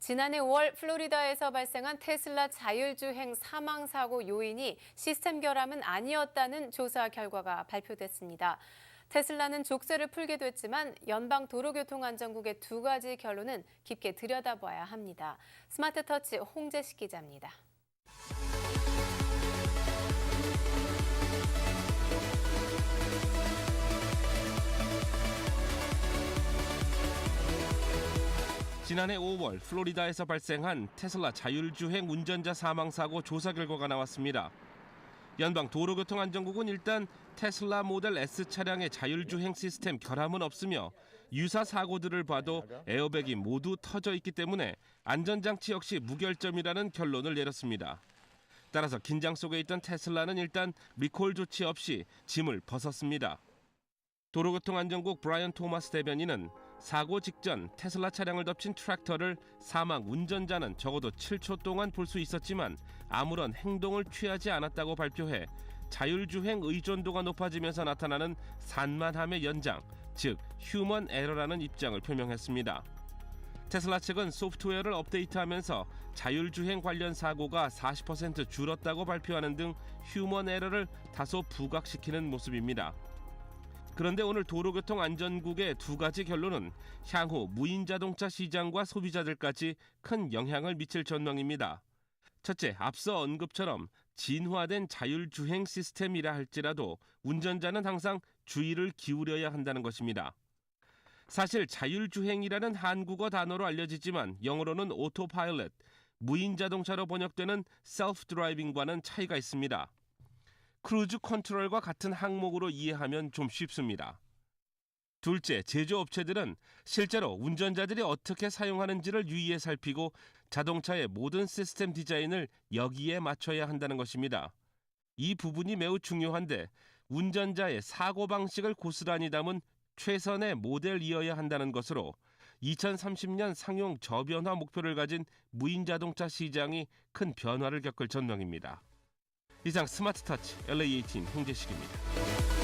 지난해 5월 플로리다에서 발생한 테슬라 자율주행 사망 사고 요인이 시스템 결함은 아니었다는 조사 결과가 발표됐습니다. 테슬라는 족쇄를 풀게 됐지만 연방 도로교통안전국의 두 가지 결론은 깊게 들여다봐야 합니다. 스마트 터치 홍재식 기자입니다. 지난해 5월 플로리다에서 발생한 테슬라 자율주행 운전자 사망 사고 조사 결과가 나왔습니다. 연방 도로교통안전국은 일단 테슬라 모델 S 차량의 자율주행 시스템 결함은 없으며 유사 사고들을 봐도 에어백이 모두 터져 있기 때문에 안전장치 역시 무결점이라는 결론을 내렸습니다. 따라서 긴장 속에 있던 테슬라는 일단 리콜 조치 없이 짐을 벗었습니다. 도로교통안전국 브라이언 토마스 대변인은 사고 직전 테슬라 차량을 덮친 트랙터를 사망 운전자는 적어도 7초 동안 볼 수 있었지만 아무런 행동을 취하지 않았다고 발표해 자율주행 의존도가 높아지면서 나타나는 산만함의 연장, 즉 휴먼 에러라는 입장을 표명했습니다. 테슬라 측은 소프트웨어를 업데이트하면서 자율주행 관련 사고가 40% 줄었다고 발표하는 등 휴먼 에러를 다소 부각시키는 모습입니다. 그런데 오늘 도로교통안전국의 두 가지 결론은 향후 무인 자동차 시장과 소비자들까지 큰 영향을 미칠 전망입니다. 첫째, 앞서 언급처럼 진화된 자율주행 시스템이라 할지라도 운전자는 항상 주의를 기울여야 한다는 것입니다. 사실 자율주행이라는 한국어 단어로 알려지지만 영어로는 오토파일럿, 무인 자동차로 번역되는 셀프 드라이빙과는 차이가 있습니다. 크루즈 컨트롤과 같은 항목으로 이해하면 좀 쉽습니다. 둘째, 제조업체들은 실제로 운전자들이 어떻게 사용하는지를 유의해 살피고 자동차의 모든 시스템 디자인을 여기에 맞춰야 한다는 것입니다. 이 부분이 매우 중요한데 운전자의 사고 방식을 고스란히 담은 최선의 모델이어야 한다는 것으로 2030년 상용 저변화 목표를 가진 무인 자동차 시장이 큰 변화를 겪을 전망입니다. 이상 스마트 터치 LA18 홍재식입니다.